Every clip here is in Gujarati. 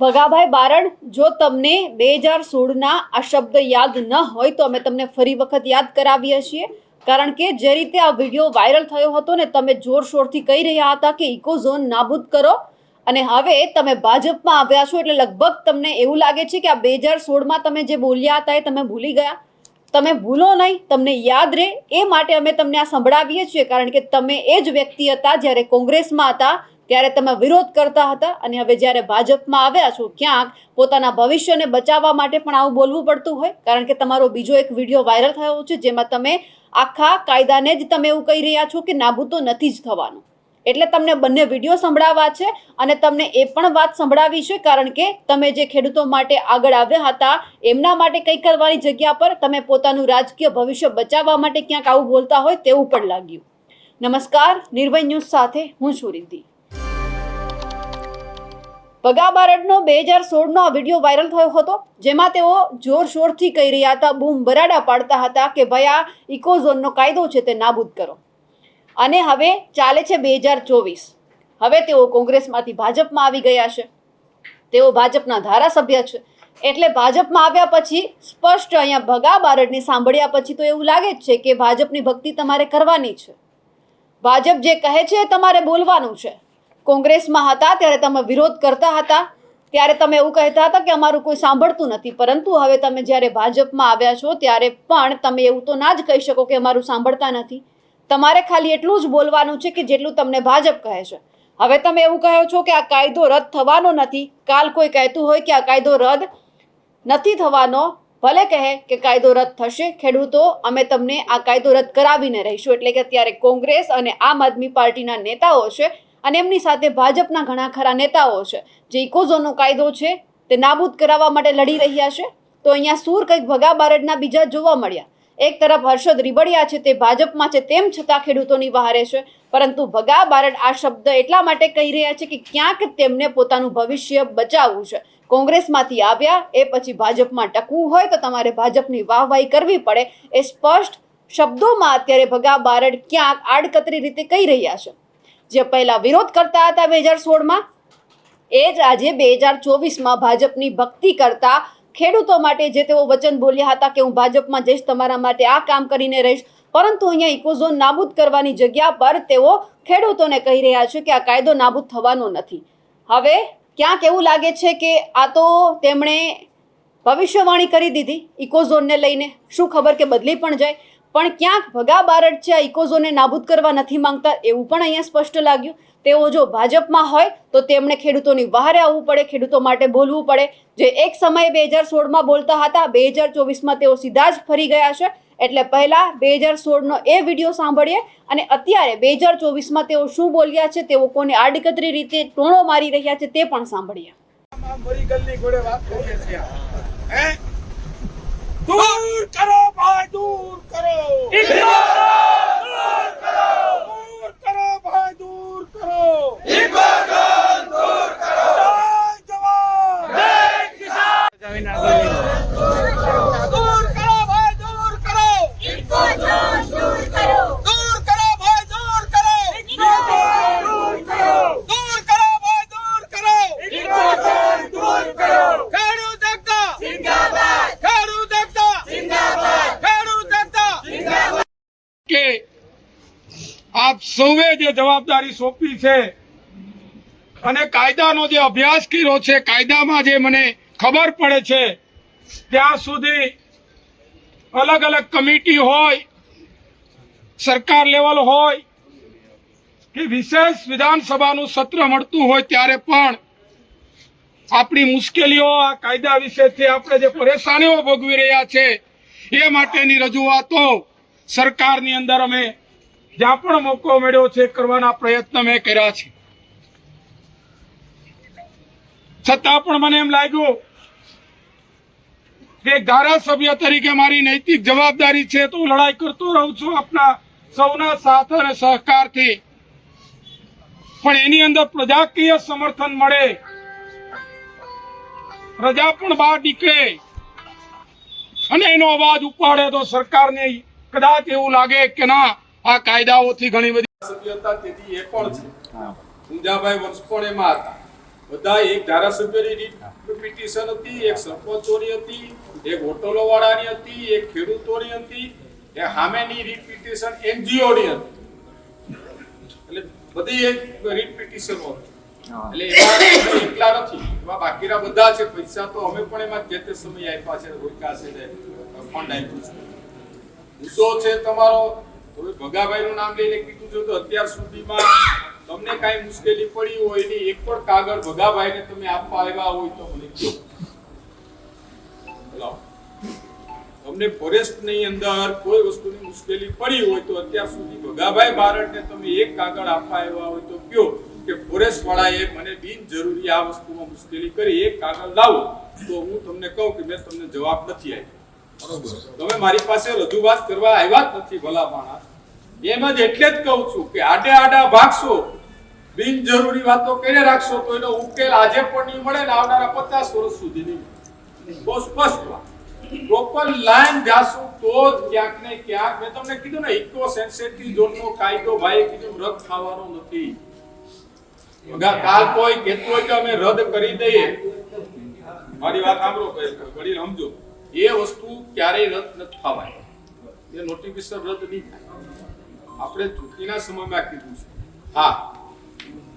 ભગાભાઈ બારડ જો તમને બે હજાર સોળના આ શબ્દ યાદ ન હોય તો અમે તમને ફરી વખત યાદ કરાવીએ છીએ. કારણ કે જે રીતે આ વીડિયો વાયરલ થયો હતો ને, તમે જોરશોરથી કહી રહ્યા હતા કે ઇકોઝોન નાબૂદ કરો. અને હવે તમે ભાજપમાં આવ્યા છો એટલે લગભગ તમને એવું લાગે છે કે આ બે હજાર સોળમાં તમે જે બોલ્યા હતા એ તમે ભૂલી ગયા. તમે ભૂલો નહીં, તમને યાદ રહે. એ માટે અમે તમને આ સંભળાવીએ છીએ, કારણ કે તમે એ જ વ્યક્તિ હતા જ્યારે કોંગ્રેસમાં હતા. ત્યારે તમે વિરોધ કરતા હતા અને હવે જ્યારે ભાજપમાં આવ્યા છો, ક્યાંક પોતાના ભવિષ્યને બચાવવા માટે પણ આવું બોલવું પડતું હોય? કારણ કે તમારો બીજો એક વીડિયો વાયરલ થયો છે, જેમાં તમે આખા કાયદાને જ તમે એવું કહી રહ્યા છો કે નાબૂદ તો નથી જ થવાનું. એટલે તમને બંને વીડિયો સંભળાવવા છે અને તમને એ પણ વાત સંભળાવી છે, કારણ કે તમે જે ખેડૂતો માટે આગળ આવ્યા હતા, એમના માટે કંઈ કરવાની જગ્યા પર તમે પોતાનું રાજકીય ભવિષ્ય બચાવવા માટે ક્યાંક આવું બોલતા હોય તેવું પણ લાગ્યું. નમસ્કાર, નિર્ભય ન્યૂઝ સાથે હું છું રિદ્ધિ. ભગા બારડનો બે હજાર સોળનો આ વીડિયો વાયરલ થયો હતો, જેમાં તેઓ જોરશોરથી કહી રહ્યા હતા, બૂમ બરાડા પાડતા હતા કે ભાઈ આ ઇકોઝોનનો કાયદો છે તે નાબૂદ કરો. અને હવે ચાલે છે બે હજાર ચોવીસ. હવે તેઓ કોંગ્રેસમાંથી ભાજપમાં આવી ગયા છે. તેઓ ભાજપના ધારાસભ્ય છે. એટલે ભાજપમાં આવ્યા પછી સ્પષ્ટ અહીંયા ભગા બારડને સાંભળ્યા પછી તો એવું લાગે જ છે કે ભાજપની ભક્તિ તમારે કરવાની છે. ભાજપ જે કહે છે તમારે બોલવાનું છે. કોંગ્રેસમાં હતા, ત્યારે તમે વિરોધ કરતા હતા. ત્યારે તમે એવું કહેતા હતા કે અમારું કોઈ સાંભળતું નથી. પરંતુ હવે તમે જ્યારે ભાજપમાં આવ્યા છો, ત્યારે પણ તમે એવું તો ના જ કહી શકો કે અમારું સાંભળતા નથી. તમારે ખાલી એટલું જ બોલવાનું છે કે જેટલું તમને ભાજપ કહે છે. હવે તમે એવું કહો છો કે આ કાયદો રદ થવાનો નથી. કાલ કોઈ કહેતું હોય કે આ કાયદો રદ નથી થવાનો, ભલે કહે કે કાયદો રદ થશે. ખેડૂતો, અમે તમને આ કાયદો રદ કરાવીને રહીશું. એટલે કે અત્યારે કોંગ્રેસ અને આમ આદમી પાર્ટીના નેતાઓ છે અને એમની સાથે ભાજપના ઘણા ખરા નેતાઓ છે. જે ઇકોઝોનનો કાયદો છે, તે નાબૂદ કરાવવા માટે લડી રહ્યા છે. તો અહીંયા સૂર કંઈક ભગા બારડના બીજા જોવા મળ્યા. એક તરફ હર્ષદ રીબડિયા છે, તે ભાજપમાં છે, તેમ છતાં ખેડૂતોની વહારે છે. પરંતુ ભગા બારડ આ શબ્દ એટલા માટે કહી રહ્યા છે કે ક્યાંક તેમને પોતાનું ભવિષ્ય બચાવવું છે. કોંગ્રેસમાંથી આવ્યા, એ પછી ભાજપમાં ટકવું હોય તો તમારે ભાજપની વાહવાહી કરવી પડે. એ સ્પષ્ટ શબ્દોમાં અત્યારે ભગા બારડ ક્યાંક આડકતરી રીતે કહી રહ્યા છે. જે પહેલા વિરોધ કરતા હતા બે હજાર સોળમાં, એ જ આજે બે હજાર ચોવીસમાં ભાજપની ભક્તિ કરતા ખેડૂતો માટે જે તેઓ વચન બોલ્યા હતા કે હું ભાજપમાં જઈશ, તમારા માટે આ કામ કરીને રહીશ, પરંતુ અહીંયા ઇકોઝોન નાબૂદ કરવાની જગ્યા પર તેઓ ખેડૂતોને કહી રહ્યા છે કે આ કાયદો નાબૂદ થવાનો નથી. હવે ક્યાંક એવું લાગે છે કે આ તો તેમણે ભવિષ્યવાણી કરી દીધી ઇકોઝોનને લઈને. શું ખબર કે બદલી પણ જાય? પણ ક્યાંક ભગા બારડ છે, આ ઇકોઝોને નાબૂદ કરવા નથી માંગતા એવું પણ અહીંયા સ્પષ્ટ લાગ્યું. તેઓ જો ભાજપમાં હોય તો તેમણે ખેડૂતોની વહારે આવવું પડે, ખેડૂતો માટે બોલવું પડે. જે એક સમયે બે હજાર સોળમાં બોલતા હતા, બે હજાર ચોવીસમાં તેઓ સીધા જ ફરી ગયા છે. એટલે પહેલા બે હજાર સોળનો એ વીડિયો સાંભળીએ અને અત્યારે બે હજાર ચોવીસમાં તેઓ શું બોલ્યા છે, તેઓ કોને આડકતરી રીતે ટોણો મારી રહ્યા છે તે પણ સાંભળીએ આમ વરીગલની ઘોડે વાત કરીએ છીએ હે દૂર કરો ભાઈ દૂર કરો જય જવાન દૂર કરો ભાઈ દૂર કરો દૂર કરો ભાઈ દૂર કરો દૂર કરો ભાઈ દૂર કરો ખેડૂત એકતા ખેડૂત એકતા ખેડૂત એકતા કે આપ સૌએ જે જવાબદારી સોંપી છે. અને કાયદાનો જે અભ્યાસ કર્યો છે, કાયદામાં જે મને ખબર પડે છે, ત્યાં સુધી અલગ અલગ કમિટી હોય, સરકાર લેવલ હોય, કે વિશેષ વિધાનસભાનું સત્ર મળતું હોય ત્યારે પણ આપણી મુશ્કેલીઓ આ કાયદા વિશેથી આપણે જે પરેશાનીઓ ભોગવી રહ્યા છે, એ માટેની રજૂઆતો સરકારની અંદર અમે જ્યાં પણ મોકો મળ્યો છે, કરવાના પ્રયત્ન મેં કર્યા છે. છતાં પણ મને એમ લાગ્યું કે ધારાસભ્ય તરીકે મારી નૈતિક જવાબદારી છે તો હું લડાઈ કરતો રહું છું આપના સૌના સાથ અને સહકારથી. પણ એની અંદર પ્રજાકીય સમર્થન મળે. પ્રજા પણ બહાર નીકળે. અને એનો અવાજ ઉપાડે તો સરકારને કદાચ એવું લાગે કે ના આ કાયદાઓથી ઘણી બધી સભ્ય હતા તેથી એ પણ છે. ઊંઝાભાઈ વર્ષ પણ એમાં હતા. બધા એક ધારાસભ્યની રીટ પિટિશન હતી એક સરપંચોની હતી એક હોટલો વાળાની હતી એક ખેડૂતોની હતી. એ સામેની રીટ પિટિશન એનજીઓની હતી. એટલે બધી એક રીટ પિટિશનો હતી. એટલે એકલા નથી. એમાં બાકીના બધા છે પૈસા તો અમે પણ એમાં જે તે સમય આપ્યા છે રોકા છે ને ફંડ આપ્યું છે. મુદ્દો છે તમારો તમે ભગાભાઈનું નામ લઈને કીધું છે તો અત્યાર સુધીમાં તમને કાંઈ મુશ્કેલી પડી હોય ને એક પણ કાગળ ભગાભાઈને તમે આપવા આવ્યા હોય તો મને કહો. તમને ફોરેસ્ટની અંદર કોઈ વસ્તુની મુશ્કેલી પડી હોય તો અત્યાર સુધી ભગાભાઈ બારડને તમે એક કાગળ આપવા આવ્યા હોય તો કયો કે ફોરેસ્ટ વાળાએ મને બિનજરૂરી આ વસ્તુમાં મુશ્કેલી કરી, એક કાગળ લાવો. તો હું તમને કહું કે મેં તમને જવાબ નથી આપ્યો. તમે મારી પાસે રજૂઆત કરવા આવ્યા જ નથી ભલા એમ જ એટલે જ કહું છું કે આડે આડા ભાગશો, બિનજરૂરી વાતો કરીને રાખશો તો એનો ઉકેલ આજે પણ નહીં મળે ને આવનારા પચાસ વર્ષ સુધી નહીં બહુ સ્પષ્ટ વાત. પ્રોપર લાઈન જાશું તો જ ક્યાંક ને ક્યાંક, મેં તમને કીધું ને ઇકો સેન્સિટિવ ઝોનનો કાયદો ભાઈ કીધું, રદ થવાનો નથી. કાલ કોઈ કહેતું હોય કે અમે રદ કરી દઈએ. મારી વાત સાંભળો વડીલ, સમજો. એ વસ્તુ ક્યારેય રદ નથી થવાય. એ નોટિફિકેશન રદ નહીં થાય. આપણે ચૂંટણીના સમયમાં કીધું છે. હા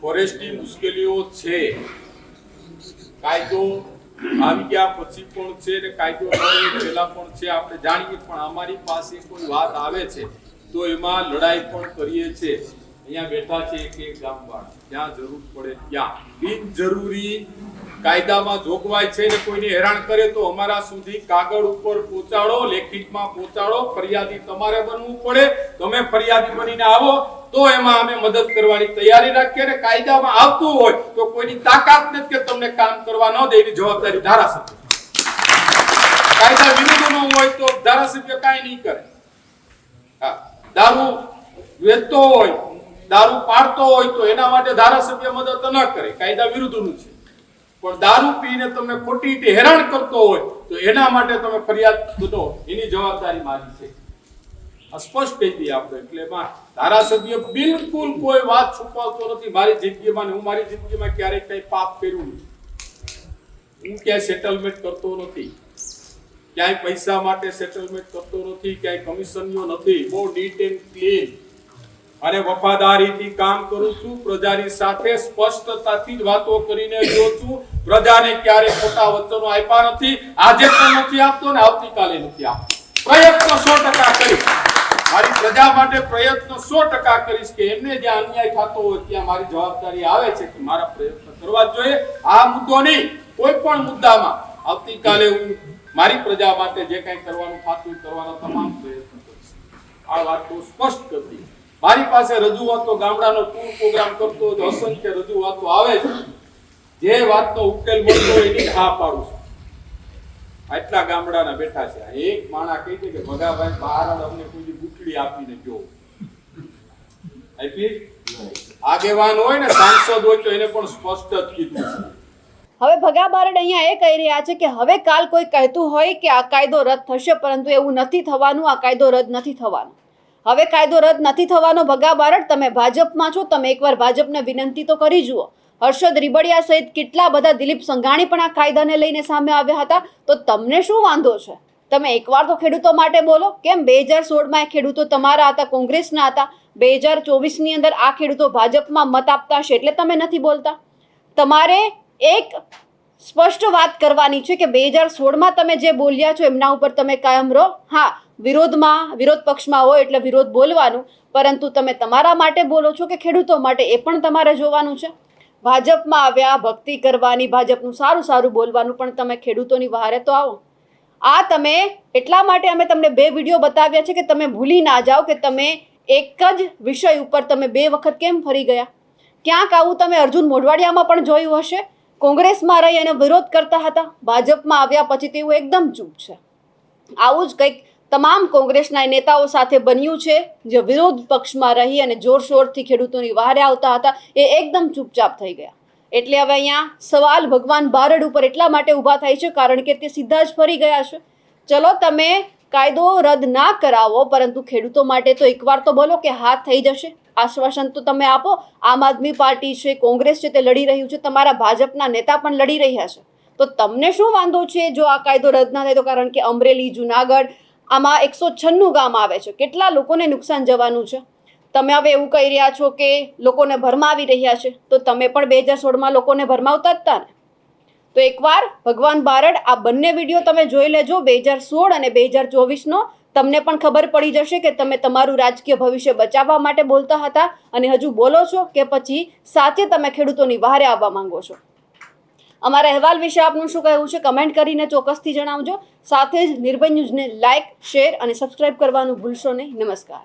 ફોરેસ્ટની મુશ્કેલીઓ છે. કાયદો આવી ગયા પછી પણ છે ને કાયદો પહેલા પણ છે. આપણે જાણીએ પણ અમારી પાસે કોઈ વાત આવે છે તો એમાં લડાઈ પણ કરીએ છે. અહીંયા બેઠા છે એક એક ગામવાળા. જ્યાં જરૂર પડે ત્યાં. બિનજરૂરી કાયદામાં જોગવાઈ છે ને કોઈને હેરાન કરે તો અમારા સુધી કાગળ ઉપર પહોંચાડો લેખિતમાં પહોંચાડો ફરિયાદી તમારે બનવું પડે. તમે ફરિયાદી બનીને આવો તો એમાં અમે મદદ કરવાની તૈયારી રાખીએ અને કાયદામાં આવતું હોય તો કોઈની તાકાત નથી કે તમને કામ કરવા ન દે એની જવાબદારી ધારાસભ્ય. કાયદા વિરુદ્ધનો હોય તો ધારાસભ્ય કાંઈ નહીં કરે. હા, દારૂ વેચતો હોય દારૂ પાડતો હોય તો એના માટે ધારાસભ્ય મદદ ન કરે. કાયદા વિરુદ્ધનું છે. પણ દારૂ પીને તમને ખોટી રીતે હેરાન કરતો હોય, તો એના માટે તમે ફરિયાદ કરો એની જવાબદારી મારી છે. આ કહી દઈએ આપણે, એટલે એમાં ધારાસભ્ય બિલકુલ કોઈ વાત છુપાવતો નથી. મારી જિંદગીમાં હું મારી જિંદગીમાં ક્યારેય કઈ પાપ કર્યું નથી. હું ક્યાંય સેટલમેન્ટ કરતો નથી. ક્યાંય પૈસા માટે સેટલમેન્ટ કરતો નથી, ક્યાંય કમિશનનો નથી. બહુ નીટ એન્ડ ક્લીન અને વફાદારીથી કામ કરું છું. પ્રજાની સાથે સ્પષ્ટતાથી જ વાતો કરીને જોઉં છું. પ્રજાને ક્યારે ખોટા વચનો આપ્યા નથી. આજે પણ નથી આપતો ને આવતીકાલે નથી આપતો. પ્રયત્ન સો ટકા કરીશ. મારી પ્રજા માટે પ્રયત્ન સો ટકા કરીશ કે એમને જ્યાં અન્યાય થતો હોય ત્યાં મારી જવાબદારી આવે છે કે મારા પ્રયત્ન કરવા જોઈએ. આ મુદ્દો નહીં, કોઈ પણ મુદ્દામાં. આવતીકાલે હું મારી પ્રજા માટે જે કંઈ કરવાનું થતું કરવાનો તમામ પ્રયત્ન કરીશ. આ વાત બહુ સ્પષ્ટ કરી મારી પાસે રજૂઆતો ગામડાનો ટૂર પ્રોગ્રામ કરતો હોય અસંખ્ય રજૂઆતો આવે છે. જે વાતનો ઉકેલ મળતો હોય એની હા પાડું છું. આટલા ગામડાના બેઠા છે. એક માણા કહી દે કે, ભગાભાઈ બહાર અમને કોઈ ગુઠડી આપીને ગયો. આપી આગેવાન હોય ને, સાંસદ હોય તો એને પણ સ્પષ્ટ જ કીધું છે. હવે ભગા બારડ અહીંયા એ કહી રહ્યા છે કે, હવે કાલ કોઈ કહેતું હોય કે આ કાયદો રદ થશે, પરંતુ એવું નથી થવાનું, આ કાયદો રદ નથી થવાનો. હવે કાયદો રદ નથી થવાનો, ભગા બારડ, તમે ભાજપમાં છો, તમે એકવાર ભાજપને વિનંતી તો કરી જુઓ. હર્ષદ રીબડિયા સહિત કેટલા બધા દિલીપ સંઘાણી પણ આ કાયદાને લઈને સામે આવ્યા હતા. તો તમને શું વાંધો છે? તમે એકવાર તો ખેડૂતો માટે બોલો. કેમ? બે હજાર સોળમાં એ ખેડૂતો તમારા હતા, કોંગ્રેસના હતા. બે હજાર ચોવીસની અંદર આ ખેડૂતો ભાજપમાં મત આપતા હશે એટલે તમે નથી બોલતા. તમારે એક સ્પષ્ટ વાત કરવાની છે કે બે હજાર સોળમાં તમે જે બોલ્યા છો, એમના ઉપર તમે કાયમ રહો. હા, વિરોધમાં, વિરોધ પક્ષમાં હોય એટલે વિરોધ બોલવાનું, પરંતુ તમે તમારા માટે બોલો છો કે ખેડૂતો માટે, એ પણ તમારે જોવાનું છે? ભાજપમાં આવ્યા, ભક્તિ કરવાની, ભાજપનું સારું સારું બોલવાનું, પણ તમે ખેડૂતોની વહારે તો આવો. આ તમે, એટલા માટે અમે તમને બે વીડિયો બતાવ્યા છે કે તમે ભૂલી ના જાઓ કે તમે એક જ વિષય ઉપર તમે બે વખત કેમ ફરી ગયા? ક્યાંક આવું તમે અર્જુન મોઢવાડિયામાં પણ જોયું હશે? કોંગ્રેસમાં રહી અને વિરોધ કરતા હતા, ભાજપમાં આવ્યા પછી તેવું એકદમ ચૂપ છે. આવું જ કંઈક તમામ કોંગ્રેસના નેતાઓ સાથે બન્યું છે, જે વિરોધ પક્ષમાં રહી અને જોરશોરથી ખેડૂતોની વહારે આવતા હતા, એ એકદમ ચૂપચાપ થઈ ગયા. એટલે હવે અહીંયા સવાલ ભગવાન બારડ ઉપર એટલા માટે ઊભા થાય છે, કારણ કે તે સીધા જ ફરી ગયા છે. ચલો તમે કાયદો રદ ના કરાવો, પરંતુ ખેડૂતો માટે તો એકવાર તો બોલો કે હા થઈ જશે. આશ્વાસન તો તમે આપો. આમ આદમી પાર્ટી છે, કોંગ્રેસ છે, તે લડી રહ્યું છે, તમારા ભાજપના નેતા પણ લડી રહ્યા છે. તો તમને શું વાંધો છે જો આ કાયદો રદ ના થાય તો? કારણ કે અમરેલી, જુનાગઢ, આમાં એકસો છન્નું ગામ આવે છે. કેટલા લોકોને નુકસાન જવાનું છે? તમે હવે એવું કહી રહ્યા છો કે લોકોને ભરમાવી રહ્યા છે. તો તમે પણ બે હજાર સોળમાં લોકોને ભરમાવતા જ હતા ને. તો એકવાર ભગવાન બારડ આ બંને વીડિયો તમે જોઈ લેજો, બે હજાર સોળ અને બે હજાર ચોવીસનો. તમને પણ ખબર પડી જશે કે તમે તમારું રાજકીય ભવિષ્ય બચાવવા માટે બોલતા હતા અને હજુ બોલો છો કે પછી સાચે તમે ખેડૂતોની વહારે આવવા માંગો છો. અમારા અહેવાલ વિશે આપનું શું કહેવું છે કમેન્ટ કરીને ચોક્કસથી જણાવજો. સાથે જ નિર્ભય ન્યૂઝને લાઇક શેર અને સબસ્ક્રાઇબ કરવાનું ભૂલશો નહીં. નમસ્કાર.